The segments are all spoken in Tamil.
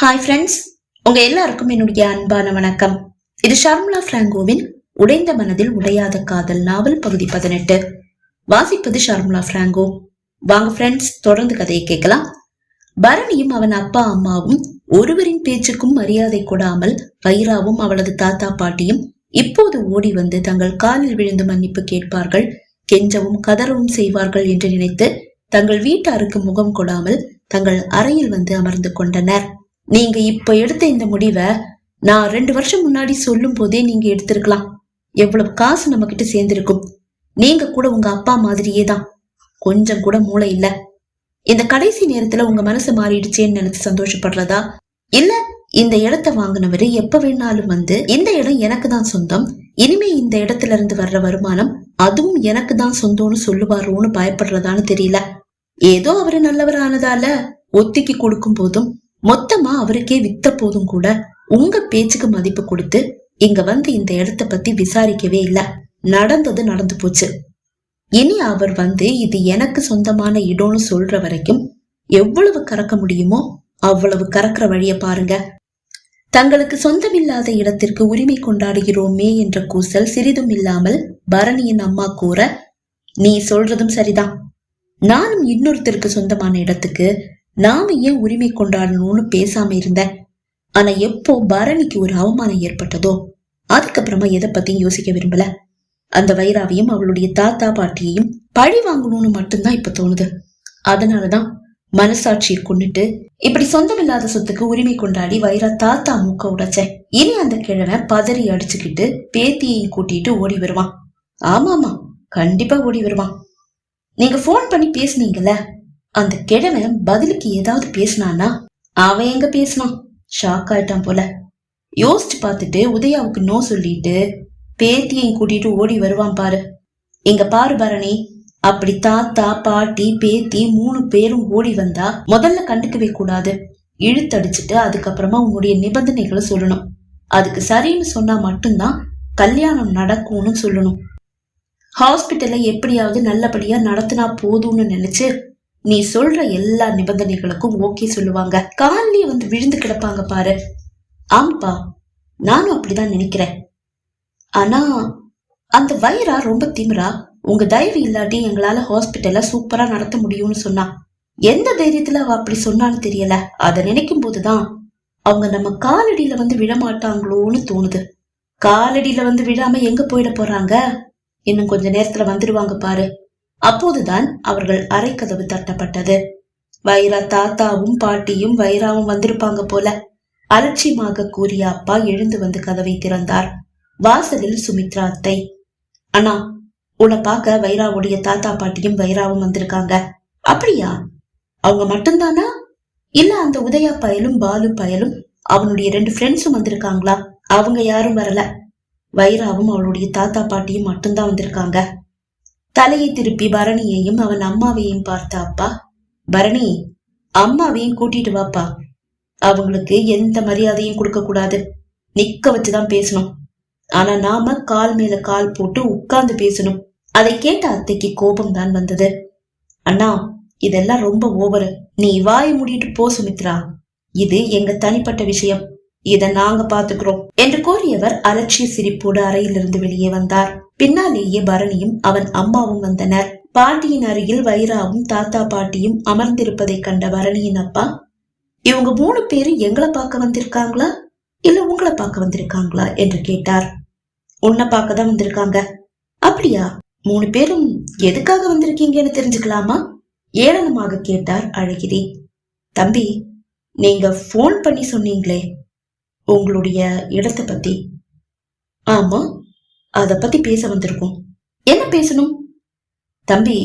ஹாய் ஃப்ரெண்ட்ஸ் உங்க எல்லாருக்கும் என்னுடைய அன்பான வணக்கம். இது ஷர்மிளா பிராங்கோவின் உடைந்த மனதில் உடையாத காதல் நாவல் பகுதி பதினெட்டு. வாசிப்பது ஷர்மிளா பிராங்கோ. வாங்க ஃப்ரெண்ட்ஸ் தொடர்ந்து கதையை கேட்கலாம். பரணியும் அவன் அப்பா அம்மாவும் ஒருவரின் பேச்சுக்கும் மரியாதை கொடாமல் வைராவும் அவளது தாத்தா பாட்டியும் இப்போது ஓடி வந்து தங்கள் காலில் விழுந்து மன்னிப்பு கேட்பார்கள் கெஞ்சவும் கதறவும் செய்வார்கள் என்று நினைத்து தங்கள் வீட்டாருக்கு முகம் கொடாமல் தங்கள் அறையில் வந்து அமர்ந்து கொண்டனர். நீங்க இப்ப எடுத்த இந்த முடிவை நான் ரெண்டு வருஷம் முன்னாடி சொல்லும் போதே நீங்க எடுத்திருக்கலாம். எவ்வளவு காசு நம்ம கிட்ட சேர்ந்திருக்கும். நீங்க கூட உங்க அப்பா மாதிரியே தான். கொஞ்சம் கூட மூளை இல்ல. இந்த கடைசி நேரத்துல உங்க மனசு மாறிடுச்சேன்னு நினைச்சு சந்தோஷப்படுறதா? இல்ல இந்த இடத்த வாங்கினவரு எப்ப வேணாலும் வந்து இந்த இடம் எனக்கு தான் சொந்தம் இனிமே இந்த இடத்துல இருந்து வர்ற வருமானம் அதுவும் எனக்கு தான் சொந்தம்னு சொல்லுவாரோன்னு பயப்படுறதான்னு தெரியல. ஏதோ அவரு நல்லவர் ஆனதால ஒத்திக்கு கொடுக்கும் போதும் மொத்தமா அவருக்கே வித்த போதும் கூட உங்க பேச்சுக்கு மதிப்பு கொடுத்து இங்க வந்து இந்த இடத்த பத்தி விசாரிக்கவே இல்ல. நடந்தது நடந்து போச்சு. இனி அவர் வந்து இது எனக்கு சொந்தமான இடம்னு சொல்ற வரைக்கும் எவ்வளவு கறக்க முடியுமோ அவ்வளவு கறக்கிற வழிய பாருங்க. தங்களுக்கு சொந்தமில்லாத இடத்திற்கு உரிமை கொண்டாடுகிறோமே என்ற கூசல் சிறிதும் இல்லாமல் பரணியின் அம்மா கூற நீ சொல்றதும் சரிதான். நானும் இன்னொருத்தருக்கு சொந்தமான இடத்துக்கு நாம ஏன் உரிமை கொண்டாடணும்னு பேசாம இருந்தேன் ஆனா எப்போ பரணிக்கு ஒரு அவமானம் ஏற்பட்டதோ அதுக்கப்புறமா எதை பத்தியும் யோசிக்க விரும்பல. அந்த வைராவையும் அவளுடைய தாத்தா பாட்டியையும் பழி வாங்கணும்னு மட்டும்தான் இப்ப தோணுது. அதனாலதான் மனசாட்சியை கொண்டுட்டு இப்படி சொந்தமில்லாத சொத்துக்கு உரிமை கொண்டாடி வைரா தாத்தா மூக்க உடைச்சேன் இனி அந்த கிழவன் பதறி அடிச்சுக்கிட்டு பேத்தியையும் கூட்டிட்டு ஓடி வருவான். ஆமாமா கண்டிப்பா ஓடி வருவான். நீங்க போன் பண்ணி பேசுனீங்கல்ல? அந்த கிழவன் பதிலுக்கு ஏதாவது பேசினானா? அவன் எங்க பேசினான்? ஷாக் ஆயிட்டான் போல. யோசிச்சு பார்த்துட்டு உதயாவுக்கு நோ சொல்லிட்டு பேத்தியையும் கூட்டிட்டு ஓடி வருவான் பாரு. இங்க பாரு பரணி. அப்படி தாத்தா பாட்டி பேத்தி மூணு பேரும் ஓடி வந்தா முதல்ல கண்டுக்கவே கூடாது. இழுத்தடிச்சிட்டு அதுக்கப்புறமா உன்னுடைய நிபந்தனைகளை சொல்லணும். அதுக்கு சரின்னு சொன்னா மட்டும்தான் கல்யாணம் நடக்கும்னு சொல்லணும். ஹாஸ்பிட்டலை எப்படியாவது நல்லபடியா நடத்தினா போதும்னு நினைச்சு நீ சொல்ற எல்லா நிபந்தனைகளுக்கும் ஓகே சொல்லுவாங்க. காலிலேயே வந்து விழுந்து கிடப்பாங்க பாரு. ஆம்பா நானும் அப்படிதான் நினைக்கிறேன். ஆனா அந்த வைரா ரொம்ப திமிரா? உங்க தயவு இல்லாட்டி எங்களால ஹாஸ்பிட்டல சூப்பரா நடத்த முடியும்னு சொன்னா. எந்த தைரியத்துல அவ அப்படி சொன்னான்னு தெரியல. அதை நினைக்கும் போதுதான் அவங்க நம்ம காலடியில வந்து விழமாட்டாங்களோன்னு தோணுது. காலடியில வந்து விழாம எங்க போயிட போறாங்க? இன்னும் கொஞ்ச நேரத்துல வந்துடுவாங்க பாரு. அப்போதுதான் அவர்கள் அரைக்கதவு தட்டப்பட்டது. வைரா தாத்தாவும் பாட்டியும் வைராவும் வந்திருப்பாங்க போல அலட்சியமாக கூறிய அப்பா எழுந்து வந்து கதவை திறந்தார். வாசலில் சுமித்ரா அத்தை. அண்ணா உன்னை பார்க்க வைராவுடைய தாத்தா பாட்டியும் வைராவும் வந்திருக்காங்க. அப்படியா? அவங்க மட்டும்தானா? இல்ல அந்த உதயா பயலும் பாலு பயலும் அவனுடைய ரெண்டு ஃப்ரெண்ட்ஸும் வந்திருக்காங்களா? அவங்க யாரும் வரல. வைராவும் அவளுடைய தாத்தா பாட்டியும் மட்டும்தான் வந்திருக்காங்க. தலையை திருப்பி பரணியையும் அவன் அம்மாவையும் பார்த்த அப்பா பரணி அம்மாவையும் கூட்டிட்டு வாப்பா. அவங்களுக்கு எந்த மரியாதையும் கொடுக்க கூடாது. நிக்க வச்சுதான் பேசணும். ஆனா நாம கால் மேல கால் போட்டு உட்கார்ந்து பேசணும். அதை கேட்ட அத்தைக்கு கோபம் தான் வந்தது. அண்ணா இதெல்லாம் ரொம்ப ஓவரு நீ வாய் மூடிட்டு போ சுமித்ரா. இது எங்க தனிப்பட்ட விஷயம். இத நாங்க பாத்துக்கிறோம் என்று கூறியவர் அலட்சிய சிரிப்போடு அறையிலிருந்து வெளியே வந்தார். பின்னாலேயே பரணியும் அவன் அம்மாவும் வந்தனர். பாட்டியின் அருகில் வைராவும் தாத்தா பாட்டியும் அமர்ந்திருப்பதை கண்ட பரணியின் அப்பா இவங்க மூணு பேரு எங்களை பார்க்க வந்திருக்காங்களா? இல்ல உங்களை பார்க்க வந்திருக்காங்களா? என்று கேட்டார். உன்னை பார்க்க தான் வந்திருக்காங்க. அப்படியா? மூணு பேரும் எதுக்காக வந்திருக்கீங்கன்னு தெரிஞ்சுக்கலாமா? ஏளனமாக கேட்டார் அழகிரி. தம்பி நீங்க போன் பண்ணி சொன்னீங்களே உங்களுடைய இடத்தை பத்தி. ஆமா அத பத்தி பேச வந்திருக்கோம். என்ன பேசணும்? தம்பி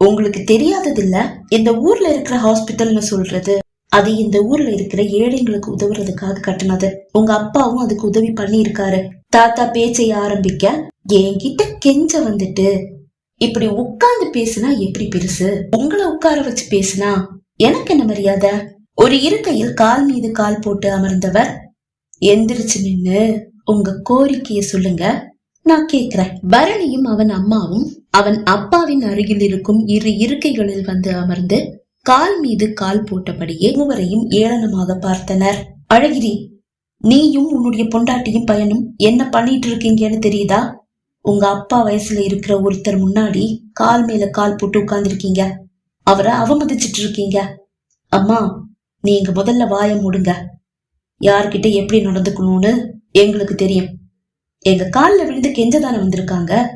உங்களுக்கு தெரியாததில்ல இந்த ஊர்ல இருக்கிற ஹாஸ்பிட்டல்னு சொல்றது. அது இந்த ஊர்ல இருக்கிற ஏழைங்களுக்கு உதவுறதுக்காக கட்டினது. உங்க அப்பாவும் அதுக்கு உதவி பண்ணி இருக்காரு தாத்தா பேச்சைய ஆரம்பிக்க என்கிட்ட கெஞ்ச வந்துட்டு இப்படி உட்கார்ந்து பேசுனா எப்படி பெருசு? உங்களை உட்கார வச்சு பேசுனா எனக்கு என்ன மரியாதை? ஒரு இருக்கையில் கால் மீது கால் போட்டு அமர்ந்தவர் எந்திரிச்சு நின்னு உங்க கோரிக்கைய சொல்லுங்க. நான் கேக்குறேன். பரணியும் அவன் அம்மாவும் அவன் அப்பாவின் அருகில் இருக்கும் இரு இருக்கைகளில் வந்து அமர்ந்து கால் மீது கால் போட்டபடியே மூவரையும் ஏளனமாக பார்த்தனர். அழகிரி நீயும் உன்னுடைய பொண்டாட்டியும் பையனும் என்ன பண்ணிட்டு இருக்கீங்கன்னு தெரியுதா? உங்க அப்பா வயசுல இருக்கிற ஒருத்தர் முன்னாடி கால் மேல கால் போட்டு உட்கார்ந்துருக்கீங்க. அவரை அவமதிச்சிட்டு இருக்கீங்க அம்மா நீங்க முதல்ல வாய மூடுங்க. யார்கிட்ட எப்படி நடந்துக்கணும்னு எங்களுக்கு தெரியும். எங்க கால்ல விழுந்து கெஞ்சதானே வந்திருக்காங்க.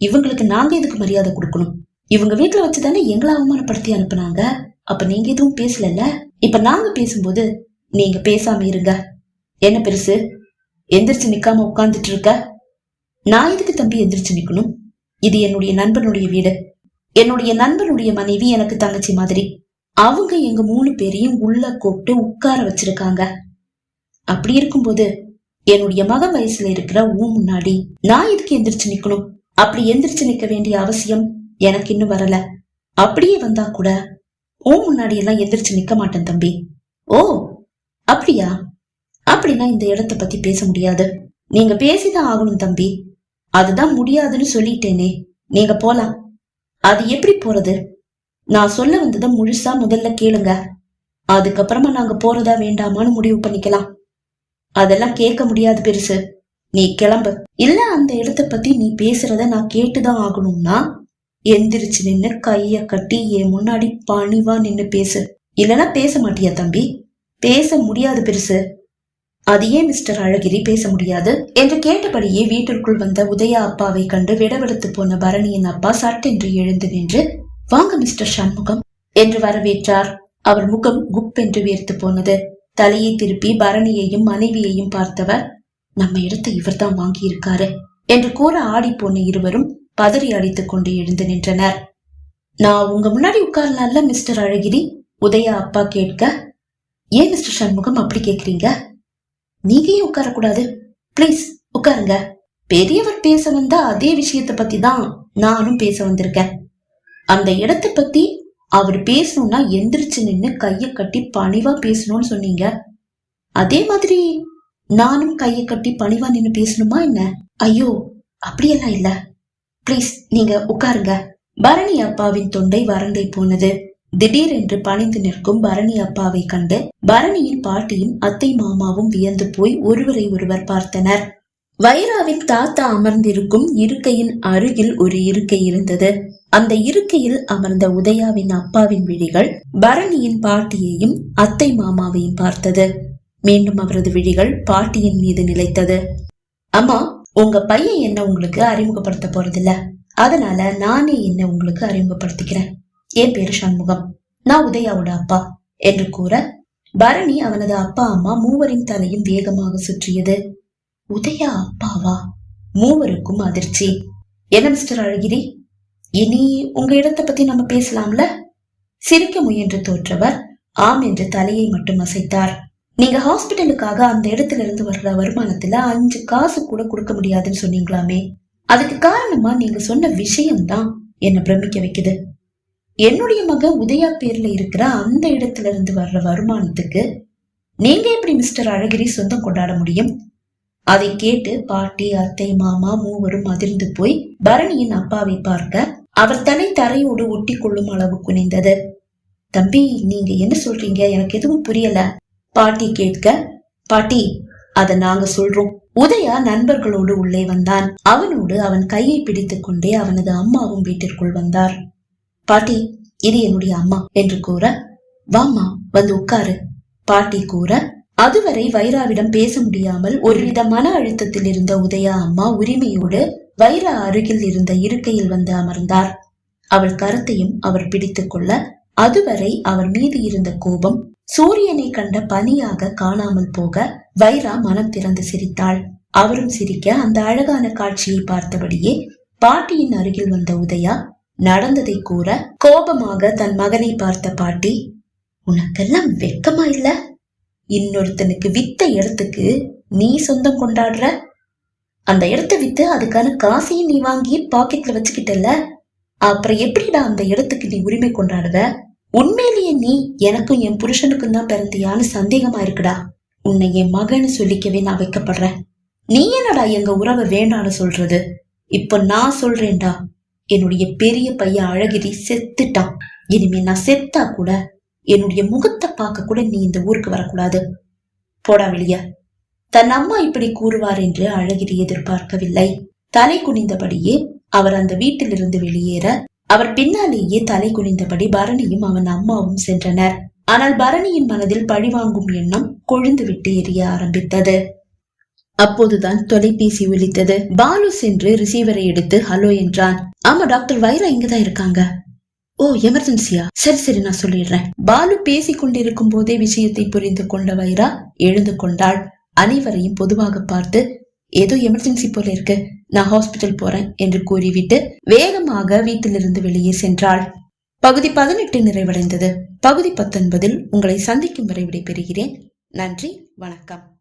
இவங்களுக்கு நாங்க எதுக்கு மரியாதை கொடுக்கணும்? இவங்க வீட்டுல வச்சுதானே எங்களை அவமானப்படுத்தி அனுப்புனாங்க. அப்ப நீங்க எதுவும் பேசலல்ல? இப்ப நாங்க பேசும்போது நீங்க பேசாம இருங்க. என்ன பெருசு? எந்திரிச்சு நிக்காம உட்கார்ந்துட்டு இருக்க? நான் எதுக்கு தம்பி எந்திரிச்சு நிக்கணும்? இது என்னுடைய நண்பனுடைய வீடு. என்னுடைய நண்பனுடைய மனைவி எனக்கு தங்கச்சி மாதிரி. அவங்க எங்க மூணு பேரையும் உள்ள கூப்பிட்டு உட்கார வச்சிருக்காங்க. அப்படி இருக்கும்போது என்னுடைய மக வயசுல இருக்கிற ஊ முன்னாடி நான் எதுக்கு எந்திரிச்சு நிக்கணும்? அப்படி எந்திரிச்சு நிக்க வேண்டிய அவசியம் எனக்கு இன்னும் வரல. அப்படியே வந்தா கூட ஊ முன்னாடி எல்லாம் எந்திரிச்சு நிக்க மாட்டேன் தம்பி. ஓ அப்படியா? அப்படின்னா இந்த இடத்த பத்தி பேச முடியாது. நீங்க பேசிதான் ஆகணும் தம்பி. அதுதான் முடியாதுன்னு சொல்லிட்டேனே. நீங்க போலாம். அது எப்படி போறது? நான் சொல்ல வந்ததை முழுசா முதல்ல கேளுங்க. அதுக்கப்புறமா நாங்க போறதா வேண்டாமான்னு முடிவு பண்ணிக்கலாம். அதெல்லாம் கேட்க முடியாது பெருசு. நீ கிளம்பு. இல்ல அந்த இடத்த பத்தி நீ பேசுறத நான் கேட்டுதான் ஆகணும்னா எந்திரிச்சு நின்னு கைய கட்டி என் முன்னாடி பணிவா நின்னு பேசு. இல்லனா பேச மாட்டியா தம்பி? பேச முடியாது பெருசு. அது ஏன் மிஸ்டர் அழகிரி பேச முடியாது என்று கேட்டபடியே வீட்டிற்குள் வந்த உதயா அப்பாவை கண்டு விடவெடுத்து போன பரணியின் அப்பா சட்டென்று எழுந்து நின்று வாங்க மிஸ்டர் சண்முகம் என்று வரவேற்றார். அவர் முகம் குப்பென்று வேர்த்து போனது. தலையை திருப்பி பரணியையும் மனைவியையும் பார்த்தவர் நம்ம இடத்தை இவர்தான் வாங்கியிருக்காரு என்று கூற ஆடி போன இருவரும் பதறி அடித்துக் கொண்டு எழுந்து நின்றனர். நான் உங்க முன்னாடி உட்காரலாம்ல மிஸ்டர் அழகிரி? உதயா அப்பா கேட்க ஏன் மிஸ்டர் சண்முகம் அப்படி கேக்குறீங்க? நீங்க ஏன் உட்காரக்கூடாது? ப்ளீஸ் உட்காருங்க. பெரியவர் பேச வந்த அதே விஷயத்தை பத்தி தான் நானும் பேச வந்திருக்கேன். அந்த இடத்தை பத்தி அவர் பேசணும்னா எந்திரிச்சு நின்னு கையை கட்டி பணிவா பேசணும்னு சொன்னீங்க. அதே மாதிரி நானும் கையை கட்டி பணிவா நின்னு பேசணுமா என்ன? ஐயோ அப்படியெல்லாம் இல்ல. ப்ளீஸ் நீங்க உட்காருங்க. பரணி அப்பாவின் தொண்டை வறண்டை போனது. திடீரென்று பணிந்து நிற்கும் பரணி அப்பாவை கண்டு பரணியின் பாட்டியும் அத்தை மாமாவும் வியந்து போய் ஒருவரை ஒருவர் பார்த்தனர். வைராவின் தாத்தா அமர்ந்திருக்கும் இருக்கையின் அருகில் ஒரு இருக்கை இருந்தது. அந்த இருக்கையில் அமர்ந்த உதயாவின் அப்பாவின் விழிகள் பரணியின் பாட்டியையும் அத்தை மாமாவையும் பார்த்தது. மீண்டும் அவரது விழிகள் பாட்டியின் மீது நிலைத்தது. அம்மா உங்க பையன் என்ன உங்களுக்கு அறிமுகப்படுத்த போறதில்ல? அதனால நானே என்ன உங்களுக்கு அறிமுகப்படுத்திக்கிறேன்? என் பேரு சண்முகம். நான் உதயாவோட அப்பா என்று கூற பரணி அவனது அப்பா அம்மா மூவரின் தலையும் வேகமாக சுற்றியது. உதயா அப்பாவா? மூவருக்கும் அதிர்ச்சி. என்ன மிஸ்டர் அழகிரி? இனி உங்க இடத்தை பத்தி நம்ம பேசலாம்ல? சிரிக்க முயன்று தோற்றவர் ஆம் என்று தலையை மட்டும் அசைத்தார். நீங்க ஹாஸ்பிட்டலுக்காக அந்த இடத்துல இருந்து வர்ற வருமானத்துல அஞ்சு காசு கூட கொடுக்க முடியாதுன்னு சொன்னீங்களாமே. அதுக்கு காரணமா நீங்க சொன்ன விஷயம்தான் என்ன பிரமிக்க வைக்குது. என்னுடைய மகன் உதயா பேர்ல இருக்கிற அந்த இடத்துல இருந்து வர்ற வருமானத்துக்கு நீங்க எப்படி மிஸ்டர் அழகிரி சொந்தம் கொண்டாட முடியும்? அதை கேட்டு பாட்டி அத்தை மாமா மூவரும் அதிர்ந்து போய் பரணியின் அப்பாவை பார்க்க அவர் தன்னை தரையோடு ஒட்டி கொள்ளும் அளவு குனிந்தது. தம்பி நீங்க என்ன சொல்றீங்க? எனக்கு எதுவும் புரியல. பாட்டி கேட்க பாட்டி அத நாங்க சொல்றோம். உதயா நண்பர்களோடு உள்ளே வந்தான். அவனோடு அவன் கையை பிடித்துக் கொண்டே அவனது அம்மாவும் வீட்டிற்குள் வந்தார். பாட்டி இது என்னுடைய அம்மா என்று கூற வாமா வந்து உட்காரு. பாட்டி கூற அதுவரை வைராவிடம் பேச முடியாமல் ஒருவித மன அழுத்தத்தில் இருந்த உதயா அம்மா உரிமையோடு வைரா அருகில் இருந்த இருக்கையில் வந்து அமர்ந்தார். அவள் கருத்தையும் அவர் பிடித்துக் கொள்ள அதுவரை அவர் மீது இருந்த கோபம் சூரியனை கண்ட பனியாக காணாமல் போக வைரா மனம் திறந்து சிரித்தாள். அவரும் சிரிக்க அந்த அழகான காட்சியை பார்த்தபடியே பாட்டியின் அருகில் வந்த உதயா நடந்ததை கூற கோபமாக தன் மகனை பார்த்த பாட்டி உனக்கெல்லாம் வெக்கமா இல்லை? இன்னொருத்தனுக்கு வித்த இடத்துக்கு நீ சொந்தம் கொண்டாடுற? அந்த இடத்த வித்து அதுக்கான காசையும் நீ வாங்கி பாக்கெட்ல வச்சுக்கிட்டல அப்புறம் எப்படிடா அந்த இடத்துக்கு நீ உரிமை கொண்டாடுவ உண்மையிலேயே நீ எனக்கும் என் புருஷனுக்கும் தான் பிறந்தியான்னு சந்தேகமா இருக்குடா. உன்னை என் மகன்னு சொல்லிக்கவே நான் வைக்கப்படுறேன். நீ என்னடா எங்க உறவை வேண்டான்னு சொல்றது? இப்ப நான் சொல்றேன்டா. என்னுடைய பெரிய பையன் அழகிரி செத்துட்டான். இனிமே நான் செத்தா கூட என்னுடைய முகத்தை பார்க்க கூட நீ இந்த ஊருக்கு வரக்கூடாது. போடா வெளிய. தன் அம்மா இப்படி கூறுவார் என்று அழகிரி எதிர்பார்க்கவில்லை. தலை குனிந்தபடியே அவர் அந்த வீட்டிலிருந்து வெளியேற அவர் பின்னாலேயே தலை குனிந்தபடி பரணியும் அவன் அம்மாவும் சென்றனர். ஆனால் பரணியின் மனதில் பழிவாங்கும் எண்ணம் கொழுந்து விட்டு எரிய ஆரம்பித்தது. அப்போதுதான் தொலைபேசி ஒலித்தது. பாலு சென்று ரிசீவரை எடுத்து ஹலோ என்றான். ஆமா டாக்டர் வைரா இங்கதான் இருக்காங்க? ஓ எமர்ஜென்சியா சரி சரி நான் சொல்லிடுறேன். பாலு பேசிக் கொண்டிருக்கும் போதே விஷயத்தை புரிந்து கொண்ட வைரா எழுந்து கொண்டாள். அனைவரையும் பொதுவாக பார்த்து ஏதோ எமர்ஜென்சி போல இருக்கு. நான் ஹாஸ்பிட்டல் போறேன் என்று கூறிவிட்டு வேகமாக வீட்டிலிருந்து வெளியே சென்றாள். பகுதி பதினெட்டு நிறைவடைந்தது. பகுதி பத்தொன்பதில் உங்களை சந்திக்கும் வரை விடைபெறுகிறேன். நன்றி வணக்கம்.